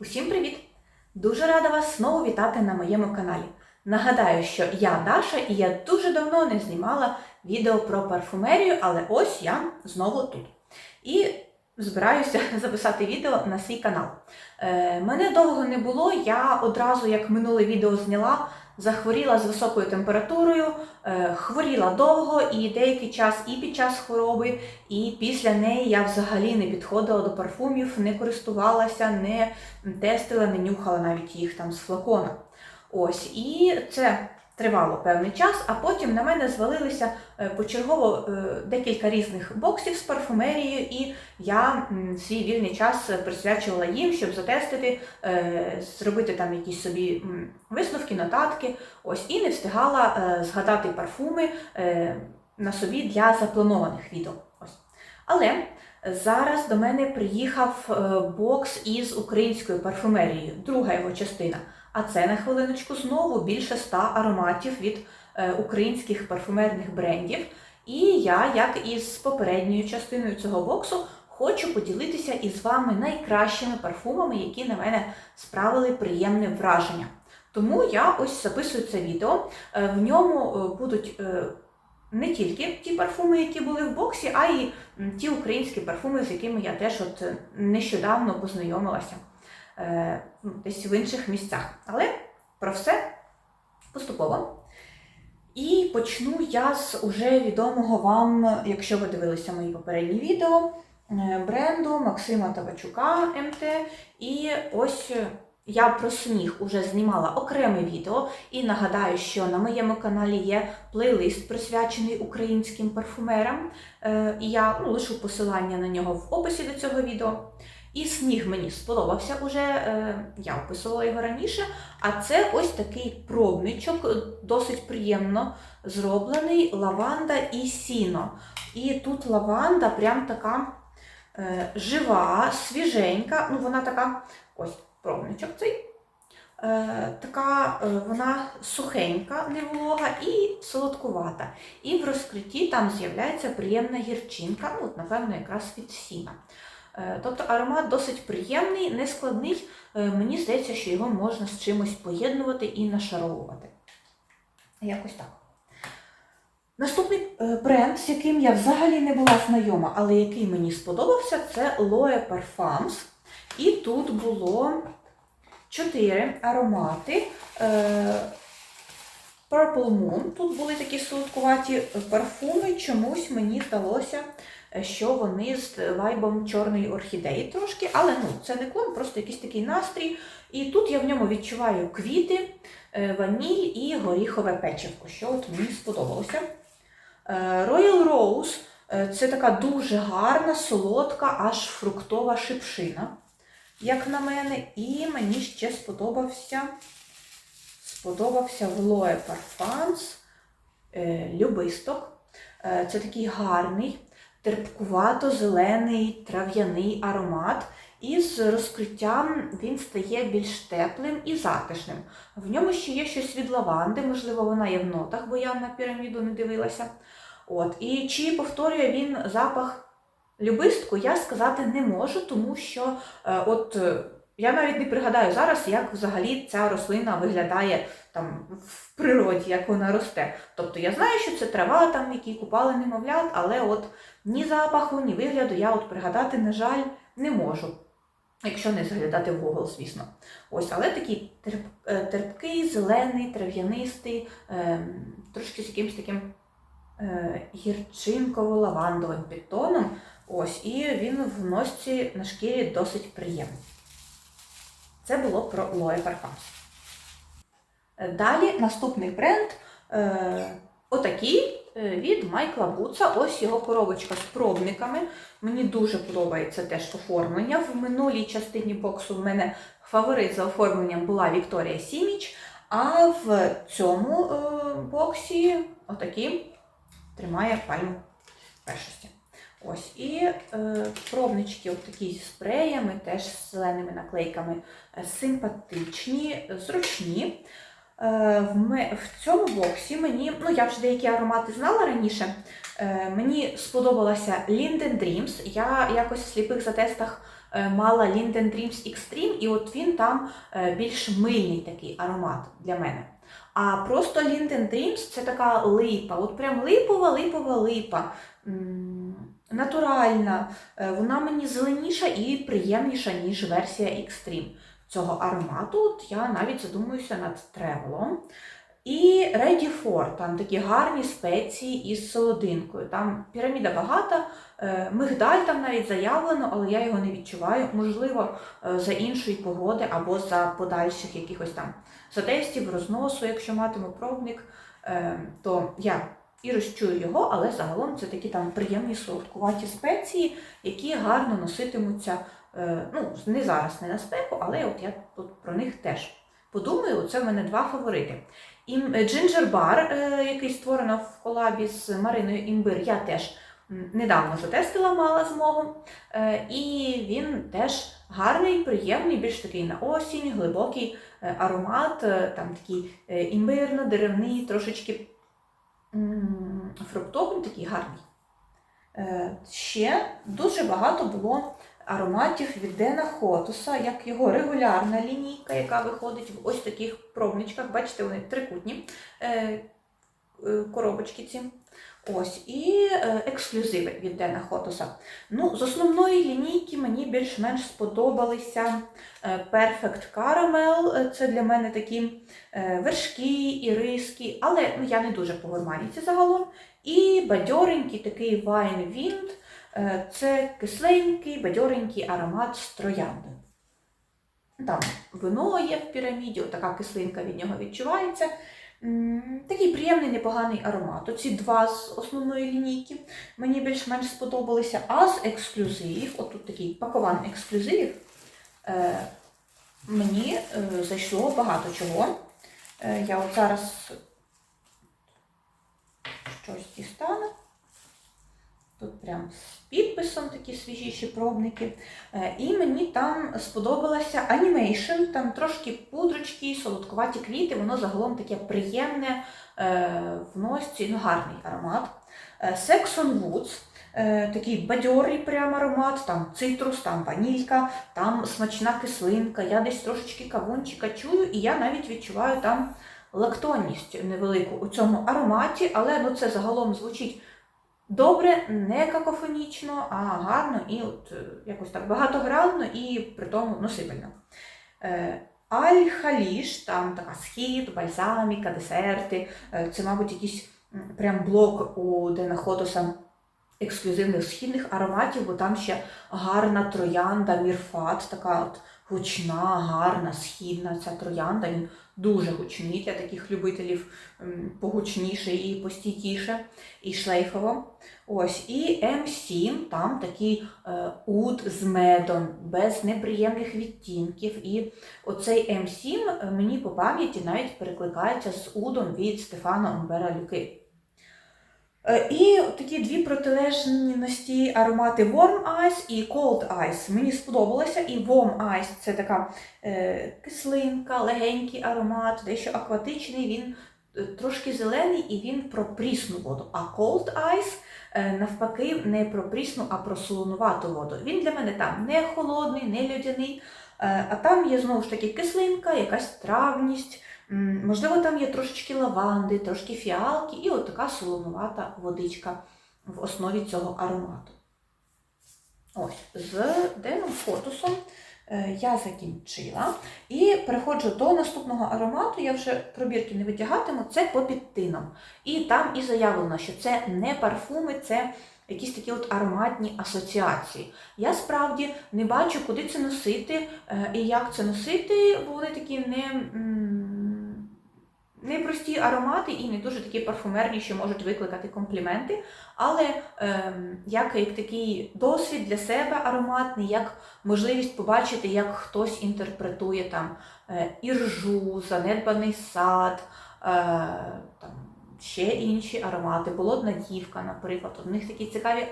Усім привіт! Дуже рада вас знову вітати на моєму каналі. Нагадаю, що я Даша і я дуже давно не знімала відео про парфумерію, але ось я знову тут. І збираюся записати відео на свій канал. Е, мене довго не було, я одразу, як минуле відео зняла, захворіла з високою температурою, е, хворіла довго і деякий час і під час хвороби, і після неї я взагалі не підходила до парфумів, не користувалася, не тестила, не нюхала навіть їх там з флакона. Ось, і це тривало певний час, а потім на мене звалилися е, почергово е, декілька різних боксів з парфумерією, і я свій вільний час присвячувала їм, щоб затестити, е, зробити там якісь собі висновки, нотатки. Ось, і не встигала згадати парфуми на собі для запланованих відео. Ось. Але зараз до мене приїхав бокс із українською парфумерією, друга його частина. А це на хвилиночку знову більше ста ароматів від е, українських парфумерних брендів. І я, як і з попередньою частиною цього боксу, хочу поділитися із вами найкращими парфумами, які на мене справили приємне враження. Тому я ось записую це відео. Е, В ньому е, будуть не тільки ті парфуми, які були в боксі, а й ті українські парфуми, з якими я теж от нещодавно познайомилася десь в інших місцях. Але про все поступово. І почну я з уже відомого вам, якщо ви дивилися мої попередні відео, е, бренду Максима Тавачука МТ. І ось е, я про сніг уже знімала окреме відео. І нагадаю, що на моєму каналі є плейлист, присвячений українським парфумерам. Е, І я ну, лишу посилання на нього в описі до цього відео. І сніг мені сподобався уже, е, я описувала його раніше. А це ось такий пробничок, е, досить приємно зроблений лаванда і сіно. І тут лаванда прям така е, жива, свіженька. Ну, вона така, ось пробничок цей. Така вона сухенька, не волога і солодкувата. І в розкритті там з'являється приємна гірчинка, ну, напевно, якраз від сіна. Е, Тобто аромат досить приємний, нескладний. Е, Мені здається, що його можна з чимось поєднувати і нашаровувати. Якось так. Наступний е, бренд, з яким я взагалі не була знайома, але який мені сподобався, це Loe Parfums. І тут було чотири аромати. Purple Moon. Тут були такі солодкуваті парфуми. Чомусь мені здалося, що вони з вайбом чорної орхідеї трошки, але ну, це не клон, просто якийсь такий настрій. І тут я в ньому відчуваю квіти, е, ваніль і горіхове печивко, що от мені сподобалося. Е, Royal Rose е, це така дуже гарна, солодка, аж фруктова шипшина, як на мене. І мені ще сподобався сподобався в Loe Parfums е, Любисток. Це такий гарний, терпкувато-зелений трав'яний аромат. І з розкриттям він стає більш теплим і затишним. В ньому ще є щось від лаванди, можливо, вона є в нотах, бо я на піраміду не дивилася. От. І чи повторює він запах любистку, я сказати не можу, тому що е, от. Я навіть не пригадаю зараз, як взагалі ця рослина виглядає там в природі, як вона росте. Тобто я знаю, що це трава, там, які купали немовлят, але от ні запаху, ні вигляду я от пригадати, на жаль, не можу. Якщо не заглядати в Google, звісно. Ось, але такий терп, е, терпкий, зелений, трав'янистий, е, трошки з якимось таким е, гірчинково-лавандовим підтоном. Ось, і він в носці на шкірі досить приємний. Це було про Loe Parfums. Е, Далі наступний бренд е, отакий е, від Майкла Буца. Ось його коробочка з пробниками. Мені дуже подобається теж оформлення. В минулій частині боксу в мене фаворит за оформленням була Вікторія Сіміч, а в цьому е, боксі отакий тримає пальму першості. Ось, і е, пробнички такі зі спреями, теж з зеленими наклейками, е, симпатичні, зручні. Е, в, в цьому боксі мені, ну я вже деякі аромати знала раніше. Е, мені сподобалася Linden Dreams. Я якось в сліпих затестах е, мала Linden Dreams Extreme, і от він там е, більш мильний такий аромат для мене. А просто Linden Dreams це така липа, от прям липова, липова липа. Натуральна, Е, вона мені зеленіша і приємніша, ніж версія Extreme цього аромату. От я навіть задумуюся над тревелом. І Ready For, там такі гарні спеції із солодинкою. Там піраміда багата, е, мигдаль там навіть заявлено, але я його не відчуваю. Можливо, е, за іншої погоди або за подальших якихось там затестів, розносу, якщо матиму пробник, то я і розчую його, але загалом це такі там приємні солодкуваті спеції, які гарно носитимуться. е, Ну, не зараз, не на спеку, але от я тут про них теж подумаю. Це в мене два фаворити. І Bar, е, який створено в колабі з Мариною Імбир, я теж недавно затестила, мала змогу. Е, І він теж гарний, приємний, більш такий на осінь, глибокий аромат, там такий імбирно-деревний, трошечки фруктовий, такий гарний. Е, Ще дуже багато було ароматів від Дена Хотуса, як його регулярна лінійка, яка виходить в ось таких пробничках. Бачите, вони трикутні е, е, коробочки ці. Ось, і е, ексклюзиви від Дена Хотуса. Ну, з основної лінійки мені більш-менш сподобалися е, Perfect Caramel. Е, Це для мене такі вершки, іриски, але ну, я не дуже по гурманіці загалом. І бадьоренький такий Wine Wind. Це кисленький, бадьоренький аромат з троянди. Там вино є в піраміді, така кислинка від нього відчувається. Такий приємний, непоганий аромат. Оці два з основної лінійки мені більш-менш сподобалися. А з ексклюзивів, отут такий пакован ексклюзивів, е, мені е, зайшло багато чого. Е, я от зараз щось дістану. Тут прям підписом такі свіжіші пробники. Е, І мені там сподобалася анімейшн, там трошки пудрочки, солодкуваті квіти, воно загалом таке приємне е, в носці, ну гарний аромат. Е, Sex on Woods, такий бадьорий прям аромат, там цитрус, там ванілька, там смачна кислинка, я десь трошечки кавунчика чую, і я навіть відчуваю там лактонність невелику у цьому ароматі, але ну, це загалом звучить добре, не какофонічно, а гарно і от е, якось так багатогранно і при тому носибельно. Е, Аль-Халіш, там така схід, бальзаміка, десерти. Е, Це, мабуть, якийсь прям блок у Дена Хотоса ексклюзивних східних ароматів, бо там ще гарна троянда, мірфат, така от гучна, гарна, східна ця троянда. Він дуже гучний для таких любителів погучніше і постійкіше, і шлейфово. Ось, і М7, там такий е, уд з медом, без неприємних відтінків. І оцей М7 е, мені по пам'яті навіть перекликається з удом від Стефана Умбера Люки. Е, І такі дві протилежності аромати Warm Ice і Cold Ice. Мені сподобалося. І Warm Ice це така е, кислинка, легенький аромат, дещо акватичний, він е, трошки зелений і він про прісну воду. А Cold Ice е, навпаки не про прісну, а про солонувату воду. Він для мене там не холодний, не льодяний, е, а там є знову ж таки кислинка, якась травність. Можливо, там є трошечки лаванди, трошки фіалки і така солонувата водичка в основі цього аромату. Ось, з Деном Фотусом е, я закінчила. І переходжу до наступного аромату. Я вже пробірки не витягатиму, це по підтинам. І там і заявлено, що це не парфуми, це якісь такі от ароматні асоціації. Я справді не бачу, куди це носити е, і як це носити, бо вони такі не. Непрості аромати і не дуже такі парфумерні, що можуть викликати компліменти, але як, як такий досвід для себе ароматний, як можливість побачити, як хтось інтерпретує там е, іржу, занедбаний сад, е, там, ще інші аромати, болотна дівка, наприклад. У них такі цікаві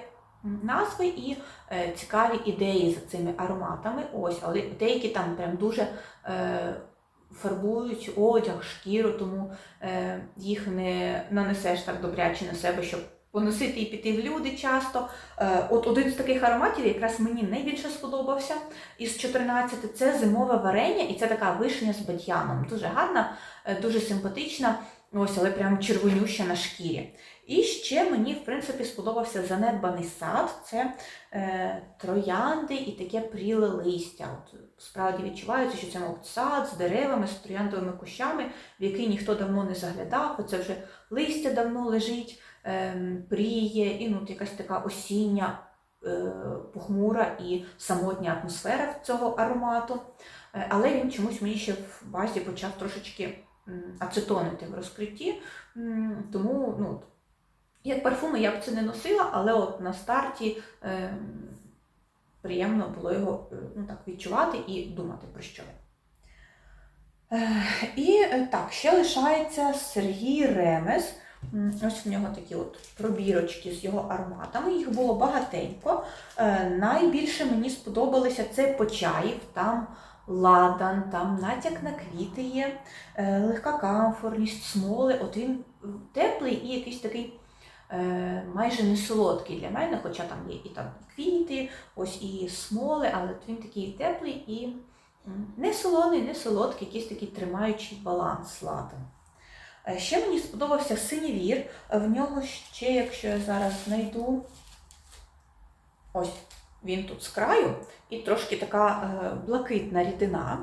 назви і е, цікаві ідеї за цими ароматами. Ось, але деякі там прям дуже. Е, фарбують одяг, шкіру, тому е, їх не нанесеш так добряче на себе, щоб поносити і піти в люди часто. Е, От один з таких ароматів якраз мені найбільше сподобався із 14 це зимове варення, і це така вишня з бадьяном. Дуже гарна, е, дуже симпатична, ось, але прям червонюща на шкірі. І ще мені, в принципі, сподобався занедбаний сад. Це е, троянди і таке пріле листя. От, справді відчувається, що це мабуть, сад з деревами, з трояндовими кущами, в який ніхто давно не заглядав. Оце вже листя давно лежить, е, пріє, і ну, якась така осіння, е, похмура і самотня атмосфера цього аромату. Е, але він чомусь мені ще в базі почав трошечки ацетонити в розкритті. Тому ну, як парфуми я б це не носила, але от на старті е, приємно було його е, ну, так, відчувати і думати про що. Е, і так, ще лишається Сергій Ремес. Ось в нього такі от пробірочки з його ароматами. Їх було багатенько. Е, найбільше мені сподобалися це почаїв, там ладан, там натяк на квіти є, е, легка камфорність, смоли. От він теплий і якийсь такий е, майже не солодкий для мене, хоча там є і там квіти, ось і смоли, але він такий теплий і не солоний, не солодкий, якийсь такий тримаючий баланс ладан. Е, Ще мені сподобався синівір. В нього ще, якщо я зараз знайду, ось він тут з краю, і трошки така е, блакитна рідина.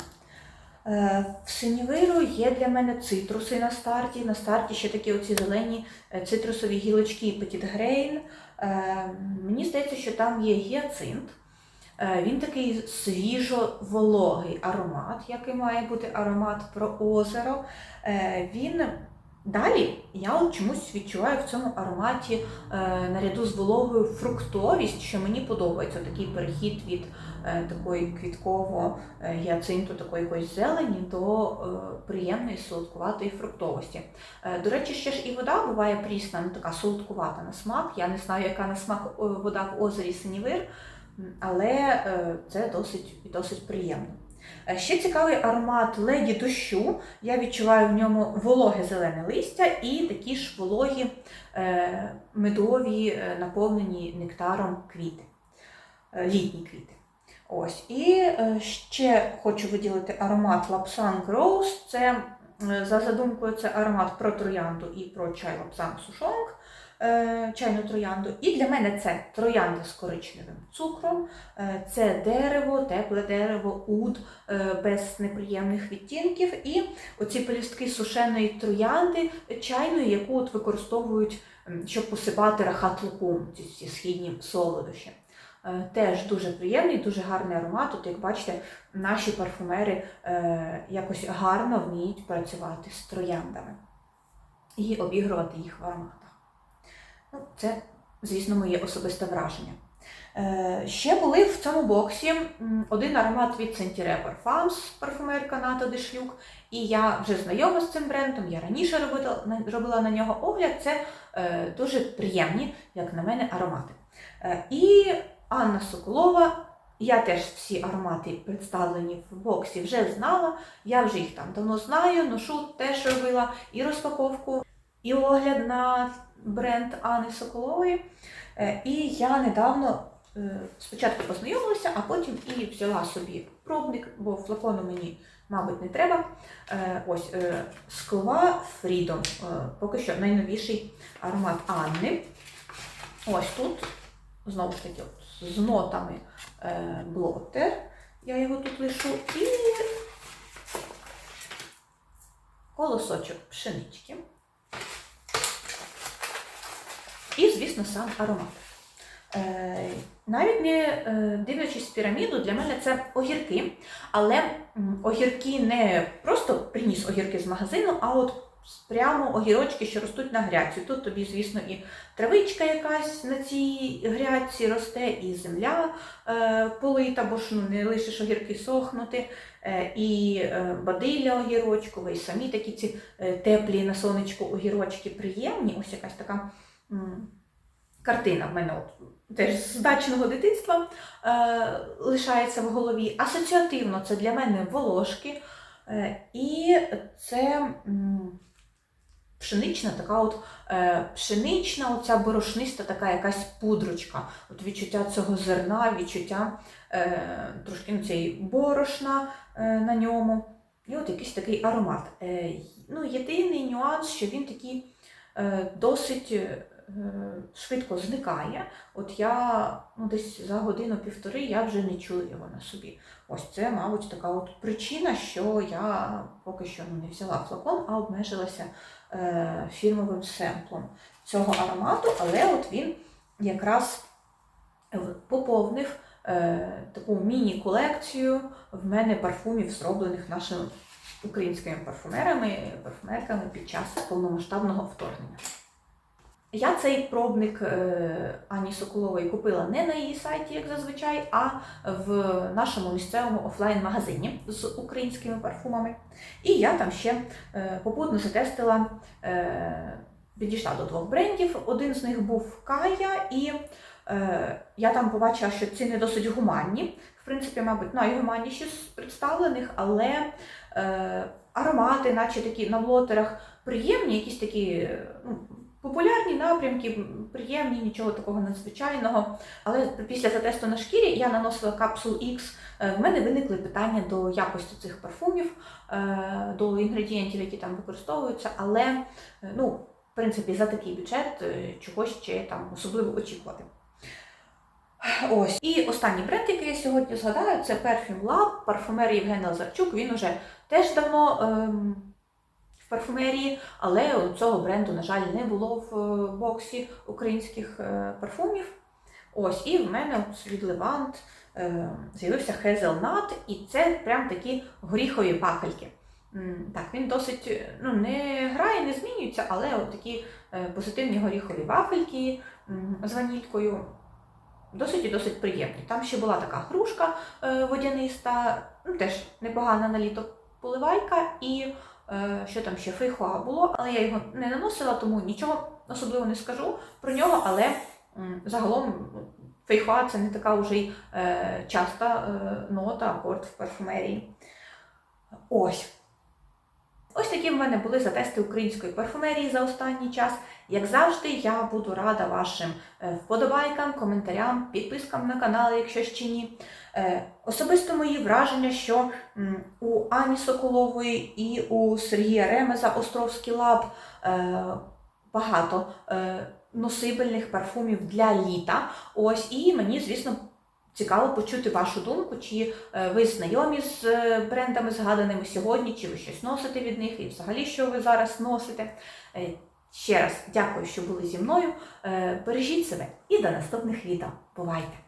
Е, В синівиру є для мене цитруси на старті. На старті ще такі оці зелені е, цитрусові гілочки Е, Мені здається, що там є гіацинт. Він такий свіжо-вологий аромат, який має бути аромат про озеро. Він далі я от чомусь відчуваю в цьому ароматі е, наряду з вологою фруктовість, що мені подобається такий перехід від е, такої квітково е, гіацинту, такої якоїсь зелені до е, приємної солодкуватої фруктовості. Е, До речі, ще ж і вода буває прісна, ну така солодкувата на смак. Я не знаю, яка на смак вода в озері Синівир, але е, це досить, досить приємно. Е, Ще цікавий аромат леді дощу. Я відчуваю в ньому вологе зелене листя і такі ж вологі е, медові, е, наповнені нектаром квіти, літні квіти. Ось. І ще хочу виділити аромат Lapsang Rose. Це за задумкою це аромат про троянду і про чай Lapsang Сушонг, чайну троянду. І для мене це троянда з коричневим цукром, е, це дерево, тепле дерево, уд е, без неприємних відтінків. І оці пелюстки сушеної троянди чайної, яку от використовують, щоб посипати рахат лукум, ці східні солодощі. Е, Теж дуже приємний, дуже гарний аромат. От, як бачите, наші парфумери е, якось гарно вміють працювати з трояндами і обігрувати їх в ароматах. Це, звісно, моє особисте враження. Е, ще були в цьому боксі один аромат від Sentire Parfums, парфумерка Ната Дешлюк. І я вже знайома з цим брендом, я раніше робила на нього огляд. Це е, дуже приємні, як на мене, аромати. Е, і Анна Соколова. Я теж всі аромати представлені в боксі вже знала. Я вже їх там давно знаю, ношу теж робила і розпаковку, і огляд на бренд Анни Соколової. Е, І я недавно е, спочатку познайомилася, а потім і взяла собі пробник, бо флакону мені, мабуть, не треба. Е, Ось склова Freedom. Поки що найновіший аромат Анни. Ось тут знову ж таки з нотами блотер. Я його тут лишу. І колосочок пшенички. Звісно, сам аромат. Е, навіть не е, дивлячись піраміду, для мене це огірки, але огірки не просто приніс огірки з магазину, а от прямо огірочки, що ростуть на грядці. Тут тобі, звісно, і травичка якась на цій грядці росте, і земля е, полита, бо ж ну, не лишиш огірки сохнути, і бадилля огірочкова, і самі такі ці теплі на сонечку огірочки приємні. Ось якась така картина в мене от, теж з дачного дитинства е, лишається в голові. Асоціативно це для мене волошки. Е, і це м, пшенична, така от е, пшенична, оця борошниста, така якась пудрочка. От відчуття цього зерна, відчуття е, трошки ну, цієї борошна е, на ньому. І от якийсь такий аромат. Е, ну, єдиний нюанс, що він такий е, досить е, швидко зникає. От я ну, десь за годину-півтори я вже не чую його на собі. Ось це, мабуть, така от причина, що я поки що ну, не взяла флакон, а обмежилася е, фірмовим семплом цього аромату, але от він якраз е, поповнив е, таку міні-колекцію в мене парфумів, зроблених нашими українськими парфумерами, парфумерками під час повномасштабного вторгнення. Я цей пробник е, Ані Соколової купила не на її сайті, як зазвичай, а в нашому місцевому офлайн-магазині з українськими парфумами. І я там ще е, попутно затестила, е, підійшла до двох брендів. Один з них був Кая, і я там побачила, що ціни досить гуманні. В принципі, мабуть, найгуманніші з представлених, але аромати, наче такі на блотерах, приємні, якісь такі. ну, Популярні напрямки, приємні, нічого такого надзвичайного. Але після затесту на шкірі я наносила капсул X. Е, В мене виникли питання до якості цих парфумів, е, до інгредієнтів, які там використовуються. Але, е, ну, в принципі, за такий бюджет чогось ще там особливо очікувати. Ось. І останній бренд, який я сьогодні згадаю, це Perfume Lab, парфумер Євген Лазарчук. Він уже теж давно. Ем, парфумерії, але цього бренду, на жаль, не було в е, боксі українських е, парфумів. Ось, і в мене від Levant е, з'явився Hazelnut, і це прям такі горіхові вафельки. М, Так, він досить ну, не грає, не змінюється, але от такі позитивні горіхові вафельки з ванількою. Досить і досить приємні. Там ще була така грушка водяниста, ну, теж непогана на літо поливайка, і що там ще фейхоа було, але я його не наносила, тому нічого особливо не скажу про нього. Але загалом фейхуа фейхоа це не така вже й е, часта е, нота, акорд в парфумерії. Ось. Ось такі в мене були затести української парфумерії за останній час. Як завжди, я буду рада вашим е, вподобайкам, коментарям, підпискам на канал, якщо ще ні. Е, Особисто мої враження, що у Ані Соколової і у Сергія Ремеза Островський лаб е, багато носибельних парфумів для літа. Ось, і мені, звісно, цікаво почути вашу думку, чи ви знайомі з брендами, згаданими сьогодні, чи ви щось носите від них, і взагалі, що ви зараз носите. Ще раз дякую, що були зі мною. Е, Бережіть себе і до наступних відео. Бувайте!